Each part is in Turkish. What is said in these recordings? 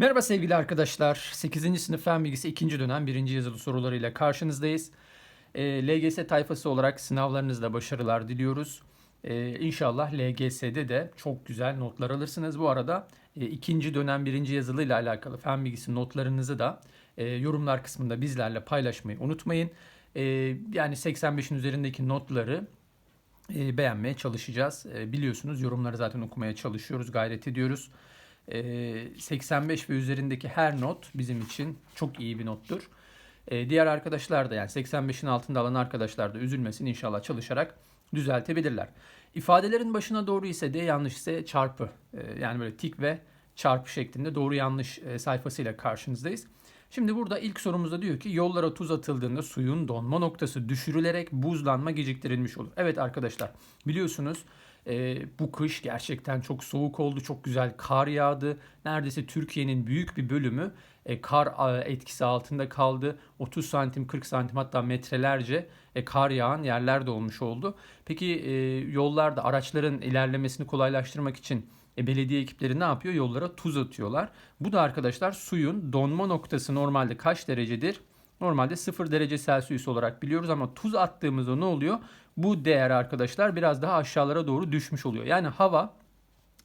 Merhaba sevgili arkadaşlar. 8. sınıf fen bilgisi 2. dönem 1. yazılı sorularıyla karşınızdayız. E, LGS tayfası olarak sınavlarınızda başarılar diliyoruz. E, inşallah LGS'de de çok güzel notlar alırsınız. Bu arada e, 2. dönem 1. yazılı ile alakalı fen bilgisi notlarınızı da e, yorumlar kısmında bizlerle paylaşmayı unutmayın. E, yani 85'in üzerindeki notları e, beğenmeye çalışacağız. E, biliyorsunuz yorumları zaten okumaya çalışıyoruz, gayret ediyoruz. E, 85 ve üzerindeki her not bizim için çok iyi bir nottur. E, diğer arkadaşlar da yani 85'in altında alan arkadaşlar da üzülmesin inşallah çalışarak düzeltebilirler. İfadelerin başına doğru ise de yanlış ise çarpı e, yani böyle tik ve çarpı şeklinde doğru yanlış e, sayfasıyla karşınızdayız. Şimdi burada ilk sorumuzda diyor ki yollara tuz atıldığında suyun donma noktası düşürülerek buzlanma geciktirilmiş olur. Evet arkadaşlar biliyorsunuz e, bu kış gerçekten çok soğuk oldu. Çok güzel kar yağdı. Neredeyse Türkiye'nin büyük bir bölümü e, kar e, etkisi altında kaldı. 30 santim 40 santim hatta metrelerce e, kar yağan yerler de olmuş oldu. Peki e, yollarda araçların ilerlemesini kolaylaştırmak için e, belediye ekipleri ne yapıyor? Yollara tuz atıyorlar. Bu da arkadaşlar suyun donma noktası normalde kaç derecedir? Normalde 0 derece Celsius olarak biliyoruz ama tuz attığımızda ne oluyor? Bu değer arkadaşlar biraz daha aşağılara doğru düşmüş oluyor. Yani hava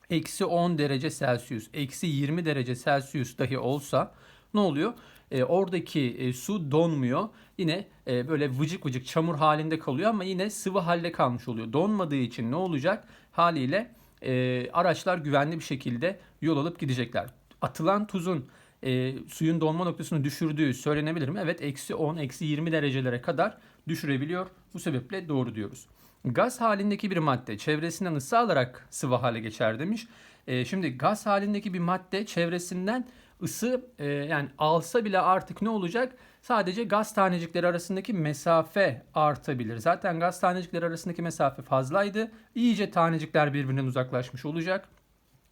eksi 10 derece Celsius, eksi 20 derece Celsius dahi olsa ne oluyor? E, oradaki e, su donmuyor. Yine e, böyle vıcık vıcık çamur halinde kalıyor ama yine sıvı halde kalmış oluyor. Donmadığı için ne olacak? Haliyle e, araçlar güvenli bir şekilde yol alıp gidecekler. Atılan tuzun e, suyun donma noktasını düşürdüğü söylenebilir mi? Evet eksi 10, eksi 20 derecelere kadar düşürebiliyor. Bu sebeple doğru diyoruz. Gaz halindeki bir madde çevresinden ısı alarak sıvı hale geçer demiş. E, şimdi gaz halindeki bir madde çevresinden ısı e, yani alsa bile artık ne olacak? Sadece gaz tanecikleri arasındaki mesafe artabilir. Zaten gaz tanecikleri arasındaki mesafe fazlaydı. İyice tanecikler birbirinden uzaklaşmış olacak.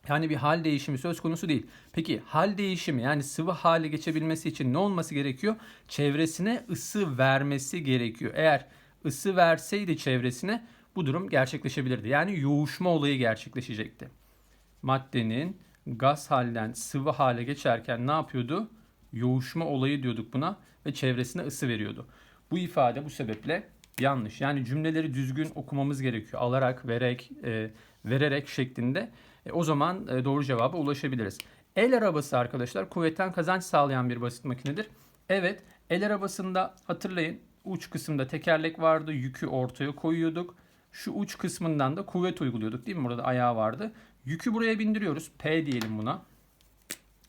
Yani bir hal değişimi söz konusu değil. Peki hal değişimi yani sıvı hale geçebilmesi için ne olması gerekiyor? Çevresine ısı vermesi gerekiyor. Eğer ısı verseydi çevresine bu durum gerçekleşebilirdi. Yani yoğuşma olayı gerçekleşecekti. Maddenin gaz halden sıvı hale geçerken ne yapıyordu? Yoğuşma olayı diyorduk buna ve çevresine ısı veriyordu. Bu ifade bu sebeple yanlış. Yani cümleleri düzgün okumamız gerekiyor. Alarak, vererek, e, vererek şeklinde. E, o zaman e, doğru cevaba ulaşabiliriz. El arabası arkadaşlar kuvvetten kazanç sağlayan bir basit makinedir. Evet, el arabasında hatırlayın uç kısımda tekerlek vardı, yükü ortaya koyuyorduk. Şu uç kısmından da kuvvet uyguluyorduk değil mi? Burada ayağı vardı. Yükü buraya bindiriyoruz. P diyelim buna.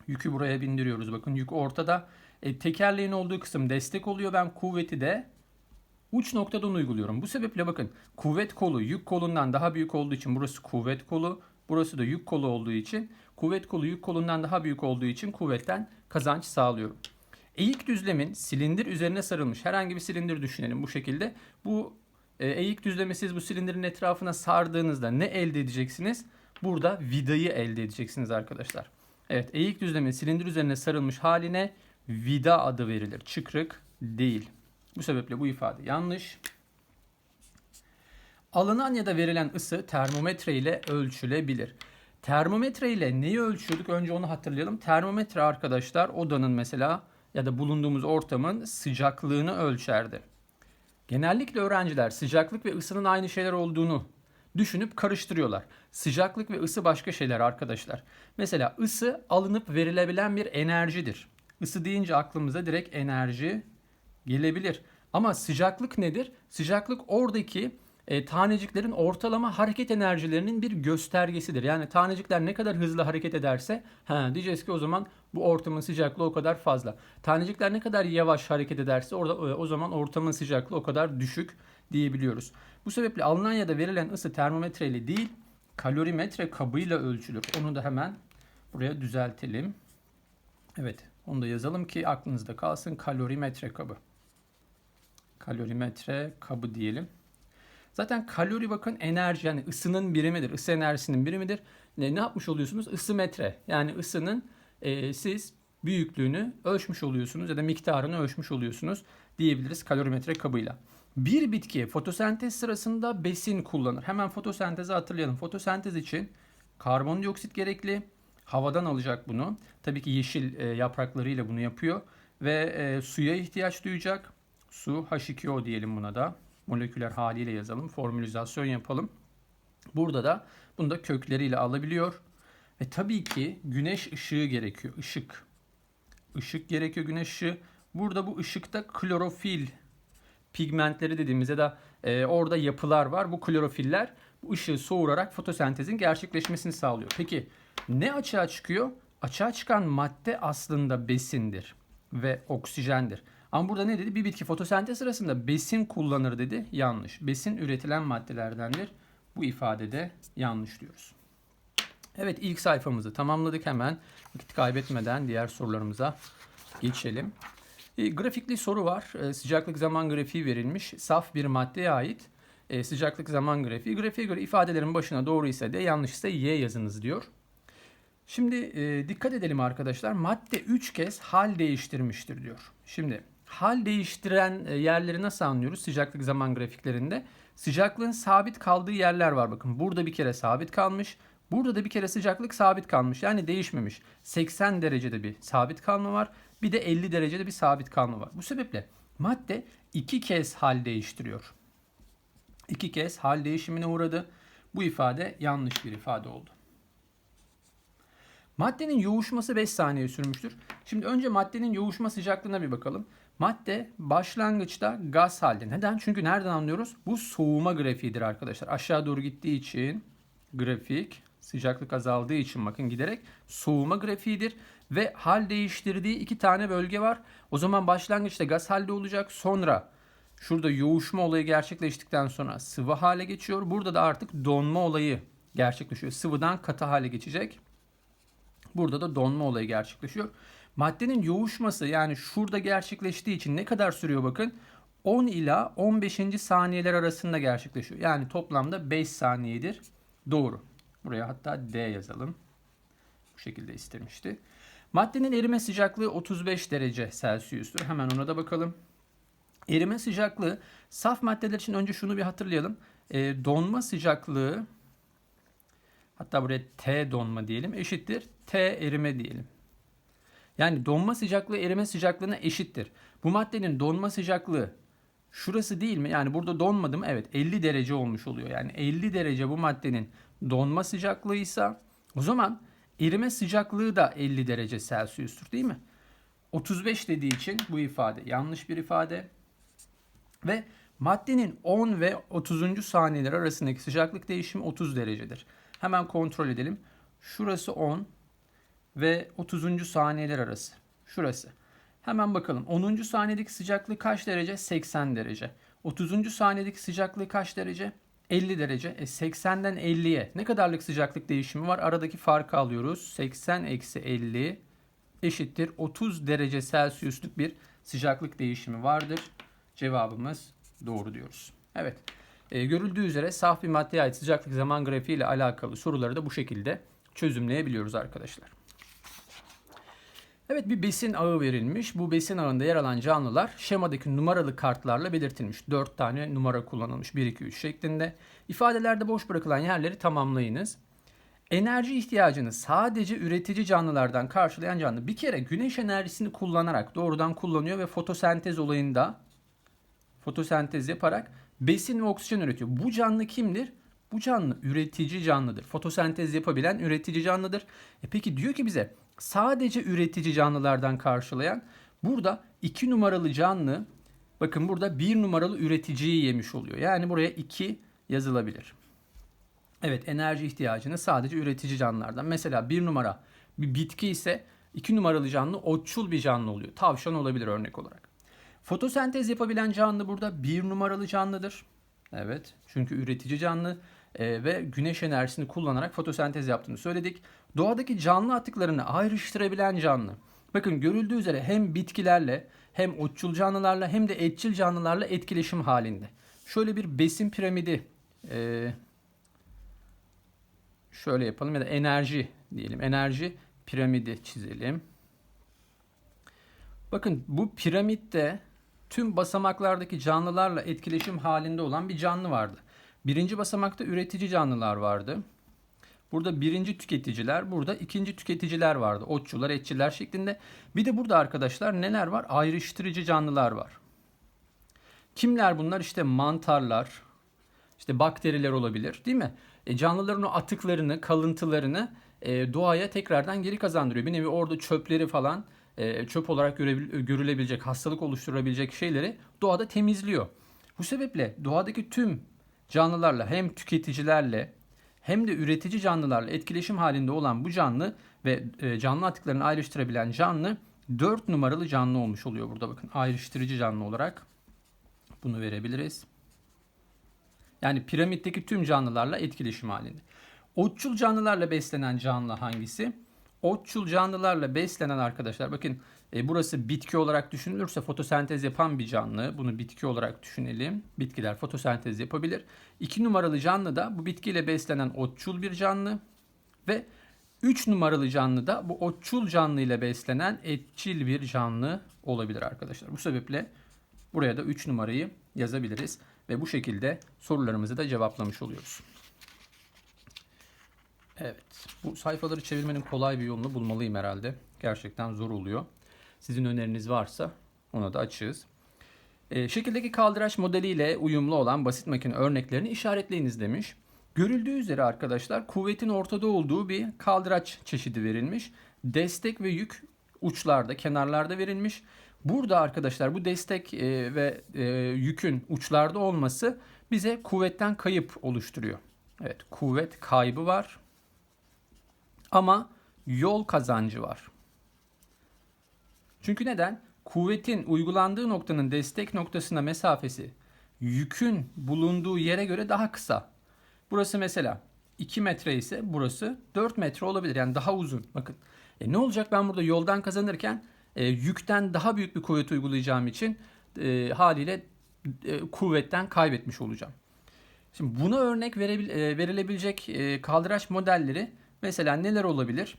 Yükü buraya bindiriyoruz. Bakın yük ortada. E, tekerleğin olduğu kısım destek oluyor. Ben kuvveti de uç noktadan uyguluyorum. Bu sebeple bakın kuvvet kolu yük kolundan daha büyük olduğu için burası kuvvet kolu. Burası da yük kolu olduğu için kuvvet kolu yük kolundan daha büyük olduğu için kuvvetten kazanç sağlıyorum. Eğik düzlemin silindir üzerine sarılmış herhangi bir silindir düşünelim bu şekilde. Bu e, eğik düzlemi siz bu silindirin etrafına sardığınızda ne elde edeceksiniz? Burada vidayı elde edeceksiniz arkadaşlar. Evet eğik düzlemin silindir üzerine sarılmış haline vida adı verilir. Çıkrık değil. Bu sebeple bu ifade yanlış. Alınan ya da verilen ısı termometre ile ölçülebilir. Termometre ile neyi ölçüyorduk? Önce onu hatırlayalım. Termometre arkadaşlar odanın mesela ya da bulunduğumuz ortamın sıcaklığını ölçerdi. Genellikle öğrenciler sıcaklık ve ısının aynı şeyler olduğunu düşünüp karıştırıyorlar. Sıcaklık ve ısı başka şeyler arkadaşlar. Mesela ısı alınıp verilebilen bir enerjidir. Isı deyince aklımıza direkt enerji gelebilir. Ama sıcaklık nedir? Sıcaklık oradaki e, taneciklerin ortalama hareket enerjilerinin bir göstergesidir. Yani tanecikler ne kadar hızlı hareket ederse ha, diyeceğiz ki o zaman bu ortamın sıcaklığı o kadar fazla. Tanecikler ne kadar yavaş hareket ederse orada e, o zaman ortamın sıcaklığı o kadar düşük diyebiliyoruz. Bu sebeple alınan ya da verilen ısı termometre ile değil kalorimetre kabıyla ölçülür. Onu da hemen buraya düzeltelim. Evet onu da yazalım ki aklınızda kalsın kalorimetre kabı. Kalorimetre kabı diyelim. Zaten kalori bakın enerji yani ısının birimidir. Isı enerjisinin birimidir. Ne, ne yapmış oluyorsunuz? Isı metre. Yani ısının e, siz büyüklüğünü ölçmüş oluyorsunuz ya da miktarını ölçmüş oluyorsunuz diyebiliriz kalorimetre kabıyla. Bir bitki fotosentez sırasında besin kullanır. Hemen fotosentezi hatırlayalım. Fotosentez için karbondioksit gerekli, Havadan alacak bunu. Tabii ki yeşil e, yapraklarıyla bunu yapıyor. Ve e, suya ihtiyaç duyacak. Su H2O diyelim buna da. Moleküler haliyle yazalım. Formülizasyon yapalım. Burada da bunu da kökleriyle alabiliyor. Ve tabii ki güneş ışığı gerekiyor. Işık. Işık gerekiyor güneş ışığı. Burada bu ışıkta klorofil pigmentleri dediğimizde de e, orada yapılar var. Bu klorofiller bu ışığı soğurarak fotosentezin gerçekleşmesini sağlıyor. Peki ne açığa çıkıyor? Açığa çıkan madde aslında besindir ve oksijendir. Ama burada ne dedi? Bir bitki fotosentez sırasında besin kullanır dedi. Yanlış. Besin üretilen maddelerdendir. Bu ifadede yanlış diyoruz. Evet ilk sayfamızı tamamladık hemen. Vakit kaybetmeden diğer sorularımıza geçelim. E, grafikli soru var. E, sıcaklık zaman grafiği verilmiş. Saf bir maddeye ait e, sıcaklık zaman grafiği. Grafiğe göre ifadelerin başına doğru ise de yanlış ise y yazınız diyor. Şimdi e, dikkat edelim arkadaşlar. Madde 3 kez hal değiştirmiştir diyor. Şimdi hal değiştiren e, yerleri nasıl anlıyoruz sıcaklık zaman grafiklerinde? Sıcaklığın sabit kaldığı yerler var bakın. Burada bir kere sabit kalmış. Burada da bir kere sıcaklık sabit kalmış. Yani değişmemiş. 80 derecede bir sabit kalma var. Bir de 50 derecede bir sabit kalma var. Bu sebeple madde iki kez hal değiştiriyor. İki kez hal değişimine uğradı. Bu ifade yanlış bir ifade oldu. Maddenin yoğuşması 5 saniye sürmüştür. Şimdi önce maddenin yoğuşma sıcaklığına bir bakalım. Madde başlangıçta gaz halde. Neden? Çünkü nereden anlıyoruz? Bu soğuma grafiğidir arkadaşlar. Aşağı doğru gittiği için grafik sıcaklık azaldığı için bakın giderek soğuma grafiğidir ve hal değiştirdiği iki tane bölge var. O zaman başlangıçta gaz halde olacak. Sonra şurada yoğuşma olayı gerçekleştikten sonra sıvı hale geçiyor. Burada da artık donma olayı gerçekleşiyor. Sıvıdan katı hale geçecek. Burada da donma olayı gerçekleşiyor. Maddenin yoğuşması yani şurada gerçekleştiği için ne kadar sürüyor bakın. 10 ila 15. saniyeler arasında gerçekleşiyor. Yani toplamda 5 saniyedir. Doğru. Buraya hatta D yazalım. Bu şekilde istemişti. Maddenin erime sıcaklığı 35 derece Celsius'tur. Hemen ona da bakalım. Erime sıcaklığı saf maddeler için önce şunu bir hatırlayalım. E, donma sıcaklığı hatta buraya T donma diyelim eşittir T erime diyelim. Yani donma sıcaklığı erime sıcaklığına eşittir. Bu maddenin donma sıcaklığı şurası değil mi? Yani burada donmadı mı? Evet 50 derece olmuş oluyor. Yani 50 derece bu maddenin donma sıcaklığıysa o zaman erime sıcaklığı da 50 derece Celsius'tur değil mi? 35 dediği için bu ifade yanlış bir ifade. Ve maddenin 10 ve 30. saniyeler arasındaki sıcaklık değişimi 30 derecedir. Hemen kontrol edelim. Şurası 10 ve 30. saniyeler arası. Şurası. Hemen bakalım. 10. saniyedeki sıcaklık kaç derece? 80 derece. 30. saniyedeki sıcaklık kaç derece? 50 derece. E 80'den 50'ye ne kadarlık sıcaklık değişimi var? Aradaki farkı alıyoruz. 80 eksi 50 eşittir 30 derece Celsius'luk bir sıcaklık değişimi vardır. Cevabımız doğru diyoruz. Evet. E, görüldüğü üzere saf bir maddeye ait sıcaklık zaman grafiği ile alakalı soruları da bu şekilde çözümleyebiliyoruz arkadaşlar. Evet bir besin ağı verilmiş. Bu besin ağında yer alan canlılar şemadaki numaralı kartlarla belirtilmiş. 4 tane numara kullanılmış. 1, 2, 3 şeklinde. İfadelerde boş bırakılan yerleri tamamlayınız. Enerji ihtiyacını sadece üretici canlılardan karşılayan canlı bir kere güneş enerjisini kullanarak doğrudan kullanıyor ve fotosentez olayında fotosentez yaparak besin ve oksijen üretiyor. Bu canlı kimdir? Bu canlı üretici canlıdır. Fotosentez yapabilen üretici canlıdır. E peki diyor ki bize sadece üretici canlılardan karşılayan burada 2 numaralı canlı bakın burada 1 numaralı üreticiyi yemiş oluyor. Yani buraya 2 yazılabilir. Evet enerji ihtiyacını sadece üretici canlılardan. Mesela 1 numara bir bitki ise 2 numaralı canlı otçul bir canlı oluyor. Tavşan olabilir örnek olarak. Fotosentez yapabilen canlı burada 1 numaralı canlıdır. Evet çünkü üretici canlı e, ve güneş enerjisini kullanarak fotosentez yaptığını söyledik. Doğadaki canlı atıklarını ayrıştırabilen canlı. Bakın görüldüğü üzere hem bitkilerle hem otçul canlılarla hem de etçil canlılarla etkileşim halinde. Şöyle bir besin piramidi e, şöyle yapalım ya da enerji diyelim. Enerji piramidi çizelim. Bakın bu piramitte tüm basamaklardaki canlılarla etkileşim halinde olan bir canlı vardı. Birinci basamakta üretici canlılar vardı. Burada birinci tüketiciler, burada ikinci tüketiciler vardı. Otçular, etçiler şeklinde. Bir de burada arkadaşlar neler var? Ayrıştırıcı canlılar var. Kimler bunlar? İşte mantarlar, işte bakteriler olabilir değil mi? E, canlıların o atıklarını, kalıntılarını e, doğaya tekrardan geri kazandırıyor. Bir nevi orada çöpleri falan e, çöp olarak görülebilecek, hastalık oluşturabilecek şeyleri doğada temizliyor. Bu sebeple doğadaki tüm canlılarla hem tüketicilerle hem de üretici canlılarla etkileşim halinde olan bu canlı ve e, canlı atıklarını ayrıştırabilen canlı 4 numaralı canlı olmuş oluyor burada bakın ayrıştırıcı canlı olarak bunu verebiliriz. Yani piramitteki tüm canlılarla etkileşim halinde. Otçul canlılarla beslenen canlı hangisi? Otçul canlılarla beslenen arkadaşlar bakın e, burası bitki olarak düşünülürse fotosentez yapan bir canlı. Bunu bitki olarak düşünelim. Bitkiler fotosentez yapabilir. İki numaralı canlı da bu bitkiyle beslenen otçul bir canlı. Ve 3 numaralı canlı da bu otçul canlı ile beslenen etçil bir canlı olabilir arkadaşlar. Bu sebeple buraya da 3 numarayı yazabiliriz. Ve bu şekilde sorularımızı da cevaplamış oluyoruz. Evet. Bu sayfaları çevirmenin kolay bir yolunu bulmalıyım herhalde. Gerçekten zor oluyor. Sizin öneriniz varsa ona da açığız. E, şekildeki kaldıraç modeliyle uyumlu olan basit makine örneklerini işaretleyiniz demiş. Görüldüğü üzere arkadaşlar kuvvetin ortada olduğu bir kaldıraç çeşidi verilmiş. Destek ve yük uçlarda, kenarlarda verilmiş. Burada arkadaşlar bu destek e, ve e, yükün uçlarda olması bize kuvvetten kayıp oluşturuyor. Evet, kuvvet kaybı var. Ama yol kazancı var. Çünkü neden? Kuvvetin uygulandığı noktanın destek noktasına mesafesi yükün bulunduğu yere göre daha kısa. Burası mesela 2 metre ise burası 4 metre olabilir. Yani daha uzun. Bakın. E ne olacak ben burada yoldan kazanırken e, yükten daha büyük bir kuvvet uygulayacağım için e, haliyle e, kuvvetten kaybetmiş olacağım. Şimdi buna örnek verebil, e, verilebilecek e, kaldıraç modelleri mesela neler olabilir?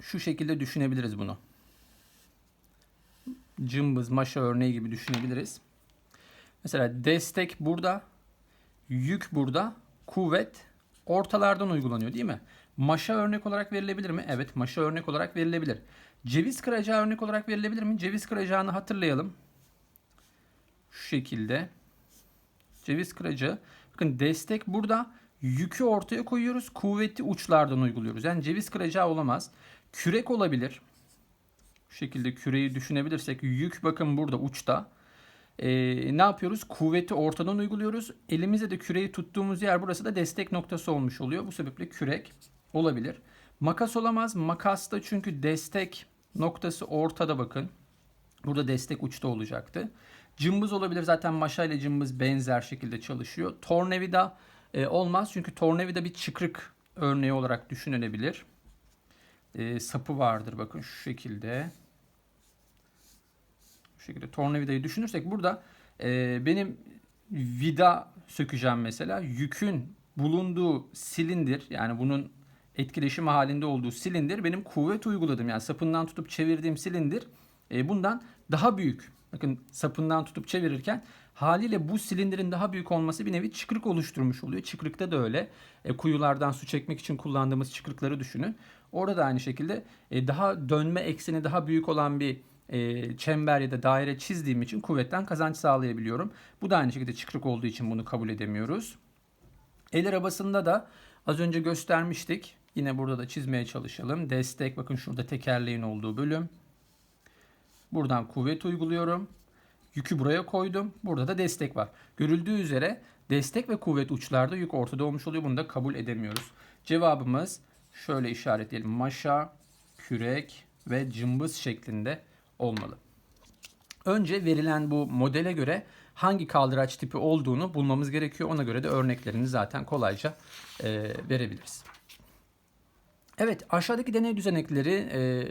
Şu şekilde düşünebiliriz bunu. Cımbız, maşa örneği gibi düşünebiliriz. Mesela destek burada, yük burada, kuvvet ortalardan uygulanıyor değil mi? Maşa örnek olarak verilebilir mi? Evet, maşa örnek olarak verilebilir. Ceviz kıracağı örnek olarak verilebilir mi? Ceviz kıracağını hatırlayalım. Şu şekilde. Ceviz kıracağı. Bakın destek burada. Yükü ortaya koyuyoruz. Kuvveti uçlardan uyguluyoruz. Yani ceviz kıracağı olamaz. Kürek olabilir. Şekilde küreyi düşünebilirsek yük bakın burada uçta. Ee, ne yapıyoruz? Kuvveti ortadan uyguluyoruz. Elimizde de küreyi tuttuğumuz yer burası da destek noktası olmuş oluyor. Bu sebeple kürek olabilir. Makas olamaz. Makasta çünkü destek noktası ortada bakın. Burada destek uçta olacaktı. Cımbız olabilir. Zaten maşa ile cımbız benzer şekilde çalışıyor. Tornavida e, olmaz. Çünkü tornavida bir çıkrık örneği olarak düşünülebilir. E, sapı vardır bakın şu şekilde. Şekilde tornavidayı düşünürsek burada e, benim vida sökeceğim mesela. Yükün bulunduğu silindir yani bunun etkileşim halinde olduğu silindir benim kuvvet uyguladım. Yani sapından tutup çevirdiğim silindir e, bundan daha büyük. Bakın sapından tutup çevirirken haliyle bu silindirin daha büyük olması bir nevi çıkrık oluşturmuş oluyor. Çıkrıkta da öyle. E, kuyulardan su çekmek için kullandığımız çıkrıkları düşünün. Orada da aynı şekilde e, daha dönme ekseni daha büyük olan bir e, çember ya da daire çizdiğim için kuvvetten kazanç sağlayabiliyorum. Bu da aynı şekilde çıkrık olduğu için bunu kabul edemiyoruz. El arabasında da az önce göstermiştik. Yine burada da çizmeye çalışalım. Destek bakın şurada tekerleğin olduğu bölüm. Buradan kuvvet uyguluyorum. Yükü buraya koydum. Burada da destek var. Görüldüğü üzere destek ve kuvvet uçlarda yük ortada olmuş oluyor. Bunu da kabul edemiyoruz. Cevabımız şöyle işaretleyelim. Maşa, kürek ve cımbız şeklinde olmalı. Önce verilen bu modele göre hangi kaldıraç tipi olduğunu bulmamız gerekiyor. Ona göre de örneklerini zaten kolayca e, verebiliriz. Evet aşağıdaki deney düzenekleri e,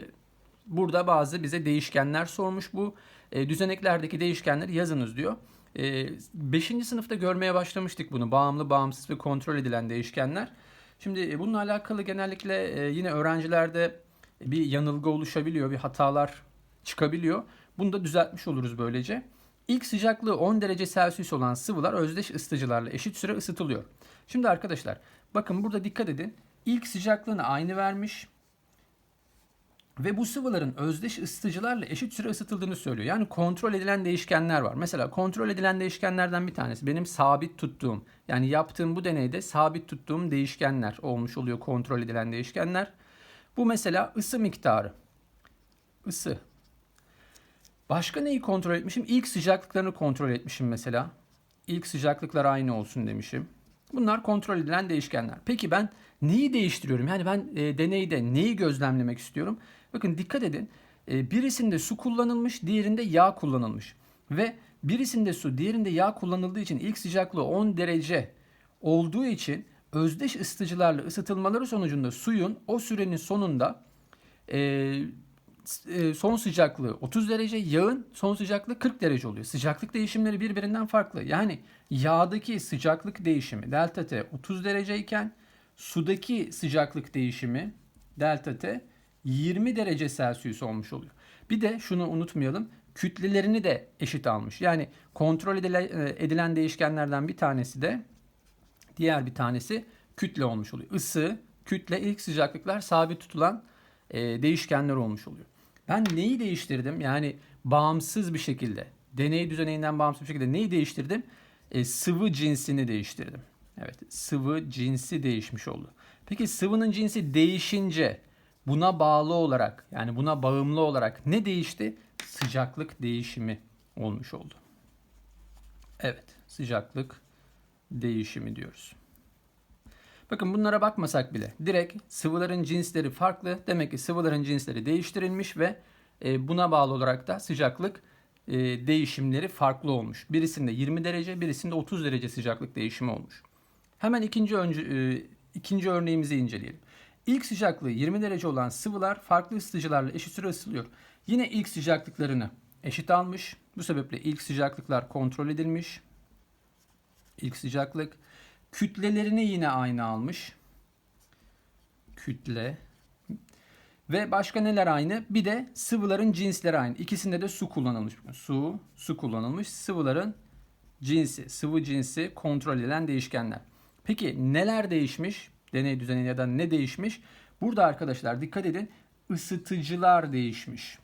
burada bazı bize değişkenler sormuş. Bu e, düzeneklerdeki değişkenleri yazınız diyor. 5. E, sınıfta görmeye başlamıştık bunu. Bağımlı, bağımsız ve kontrol edilen değişkenler. Şimdi e, bununla alakalı genellikle e, yine öğrencilerde bir yanılgı oluşabiliyor, bir hatalar çıkabiliyor. Bunu da düzeltmiş oluruz böylece. İlk sıcaklığı 10 derece Celsius olan sıvılar özdeş ısıtıcılarla eşit süre ısıtılıyor. Şimdi arkadaşlar bakın burada dikkat edin. ilk sıcaklığını aynı vermiş ve bu sıvıların özdeş ısıtıcılarla eşit süre ısıtıldığını söylüyor. Yani kontrol edilen değişkenler var. Mesela kontrol edilen değişkenlerden bir tanesi benim sabit tuttuğum yani yaptığım bu deneyde sabit tuttuğum değişkenler olmuş oluyor kontrol edilen değişkenler. Bu mesela ısı miktarı. Isı. Başka neyi kontrol etmişim? İlk sıcaklıklarını kontrol etmişim mesela. İlk sıcaklıklar aynı olsun demişim. Bunlar kontrol edilen değişkenler. Peki ben neyi değiştiriyorum? Yani ben e, deneyde neyi gözlemlemek istiyorum? Bakın dikkat edin. E, birisinde su kullanılmış, diğerinde yağ kullanılmış. Ve birisinde su, diğerinde yağ kullanıldığı için ilk sıcaklığı 10 derece olduğu için özdeş ısıtıcılarla ısıtılmaları sonucunda suyun o sürenin sonunda e, son sıcaklığı 30 derece, yağın son sıcaklığı 40 derece oluyor. Sıcaklık değişimleri birbirinden farklı. Yani yağdaki sıcaklık değişimi delta T 30 derece iken sudaki sıcaklık değişimi delta T 20 derece Celsius olmuş oluyor. Bir de şunu unutmayalım. Kütlelerini de eşit almış. Yani kontrol edilen değişkenlerden bir tanesi de diğer bir tanesi kütle olmuş oluyor. Isı, kütle, ilk sıcaklıklar sabit tutulan e, değişkenler olmuş oluyor. Ben neyi değiştirdim? Yani bağımsız bir şekilde, deney düzeneyinden bağımsız bir şekilde neyi değiştirdim? E, sıvı cinsini değiştirdim. Evet, sıvı cinsi değişmiş oldu. Peki sıvının cinsi değişince buna bağlı olarak yani buna bağımlı olarak ne değişti? Sıcaklık değişimi olmuş oldu. Evet, sıcaklık değişimi diyoruz. Bakın bunlara bakmasak bile direkt sıvıların cinsleri farklı. Demek ki sıvıların cinsleri değiştirilmiş ve e, buna bağlı olarak da sıcaklık e, değişimleri farklı olmuş. Birisinde 20 derece, birisinde 30 derece sıcaklık değişimi olmuş. Hemen ikinci, önce, ikinci örneğimizi inceleyelim. İlk sıcaklığı 20 derece olan sıvılar farklı ısıtıcılarla eşit süre ısıtılıyor. Yine ilk sıcaklıklarını eşit almış. Bu sebeple ilk sıcaklıklar kontrol edilmiş. İlk sıcaklık. Kütlelerini yine aynı almış. Kütle. Ve başka neler aynı? Bir de sıvıların cinsleri aynı. İkisinde de su kullanılmış. Su, su kullanılmış. Sıvıların cinsi, sıvı cinsi kontrol edilen değişkenler. Peki neler değişmiş? Deney düzeni ya da ne değişmiş? Burada arkadaşlar dikkat edin ısıtıcılar değişmiş.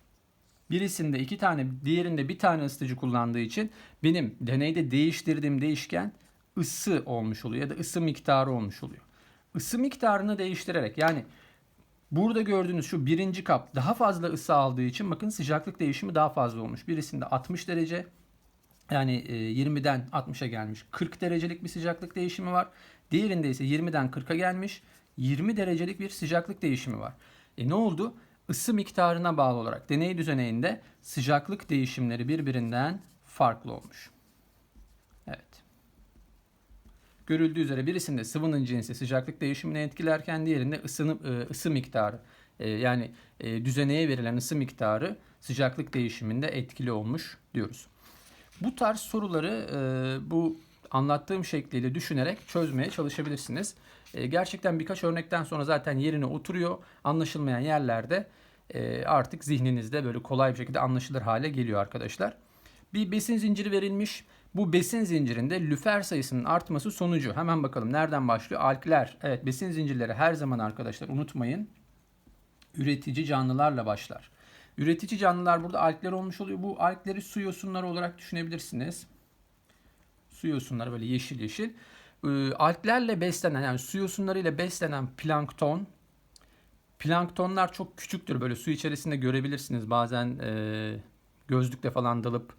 Birisinde iki tane, diğerinde bir tane ısıtıcı kullandığı için benim deneyde değiştirdiğim değişken ısı olmuş oluyor ya da ısı miktarı olmuş oluyor. Isı miktarını değiştirerek yani burada gördüğünüz şu birinci kap daha fazla ısı aldığı için bakın sıcaklık değişimi daha fazla olmuş. Birisinde 60 derece yani 20'den e, 60'a gelmiş 40 derecelik bir sıcaklık değişimi var. Diğerinde ise 20'den 40'a gelmiş 20 derecelik bir sıcaklık değişimi var. E ne oldu? Isı miktarına bağlı olarak deney düzeneyinde sıcaklık değişimleri birbirinden farklı olmuş. Evet. Görüldüğü üzere birisinde sıvının cinsi sıcaklık değişimini etkilerken diğerinde ısını, e, ısı miktarı e, yani düzeneye verilen ısı miktarı sıcaklık değişiminde etkili olmuş diyoruz. Bu tarz soruları bu anlattığım şekliyle düşünerek çözmeye çalışabilirsiniz. E, gerçekten birkaç örnekten sonra zaten yerine oturuyor. Anlaşılmayan yerlerde e, artık zihninizde böyle kolay bir şekilde anlaşılır hale geliyor arkadaşlar. Bir besin zinciri verilmiş. Bu besin zincirinde lüfer sayısının artması sonucu hemen bakalım nereden başlıyor? Alkler. Evet besin zincirleri her zaman arkadaşlar unutmayın. Üretici canlılarla başlar. Üretici canlılar burada alkler olmuş oluyor. Bu alkleri su yosunları olarak düşünebilirsiniz su yosunları böyle yeşil yeşil. E, alglerle beslenen yani su yosunlarıyla beslenen plankton planktonlar çok küçüktür böyle su içerisinde görebilirsiniz bazen e, gözlükle falan dalıp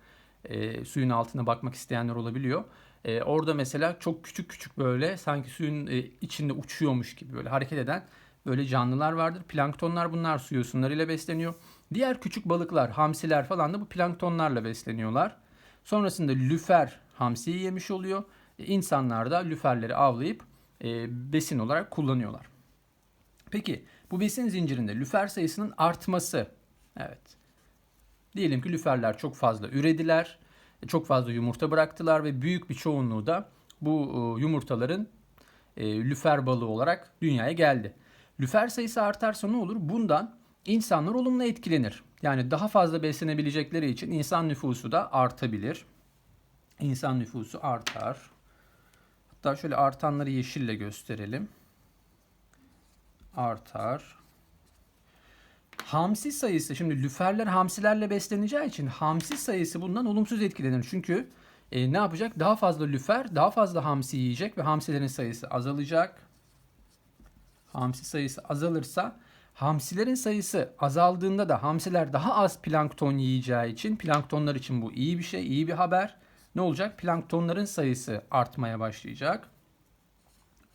e, suyun altına bakmak isteyenler olabiliyor. E, orada mesela çok küçük küçük böyle sanki suyun e, içinde uçuyormuş gibi böyle hareket eden böyle canlılar vardır. Planktonlar bunlar su yosunlarıyla besleniyor. Diğer küçük balıklar, hamsiler falan da bu planktonlarla besleniyorlar. Sonrasında lüfer hamsiyi yemiş oluyor. E, insanlar da lüferleri avlayıp e, besin olarak kullanıyorlar. Peki bu besin zincirinde lüfer sayısının artması. Evet. Diyelim ki lüferler çok fazla ürediler. Çok fazla yumurta bıraktılar ve büyük bir çoğunluğu da bu e, yumurtaların e, lüfer balığı olarak dünyaya geldi. Lüfer sayısı artarsa ne olur? Bundan insanlar olumlu etkilenir. Yani daha fazla beslenebilecekleri için insan nüfusu da artabilir insan nüfusu artar. Hatta şöyle artanları yeşille gösterelim. artar. Hamsi sayısı şimdi lüferler hamsilerle besleneceği için hamsi sayısı bundan olumsuz etkilenir. Çünkü e, ne yapacak? Daha fazla lüfer, daha fazla hamsi yiyecek ve hamsilerin sayısı azalacak. Hamsi sayısı azalırsa hamsilerin sayısı azaldığında da hamsiler daha az plankton yiyeceği için planktonlar için bu iyi bir şey, iyi bir haber. Ne olacak? Planktonların sayısı artmaya başlayacak.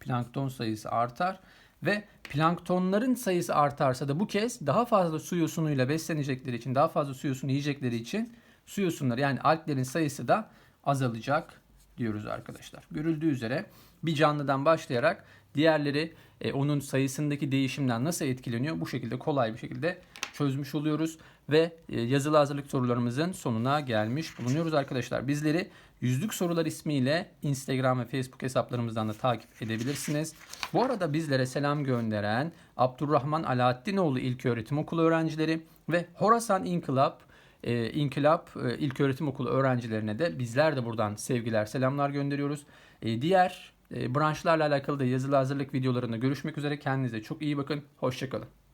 Plankton sayısı artar ve planktonların sayısı artarsa da bu kez daha fazla su yosunuyla beslenecekleri için, daha fazla su yosunu yiyecekleri için su yosunları yani alglerin sayısı da azalacak diyoruz arkadaşlar. Görüldüğü üzere bir canlıdan başlayarak diğerleri e, onun sayısındaki değişimden nasıl etkileniyor bu şekilde kolay bir şekilde çözmüş oluyoruz ve e, yazılı hazırlık sorularımızın sonuna gelmiş bulunuyoruz arkadaşlar. Bizleri Yüzlük Sorular ismiyle Instagram ve Facebook hesaplarımızdan da takip edebilirsiniz. Bu arada bizlere selam gönderen Abdurrahman Alaaddinoğlu İlköğretim Okulu öğrencileri ve Horasan İnkılap e, İnkılap e, İlköğretim Okulu öğrencilerine de bizler de buradan sevgiler, selamlar gönderiyoruz. E, diğer e, branşlarla alakalı da yazılı hazırlık videolarında görüşmek üzere. Kendinize çok iyi bakın. Hoşçakalın.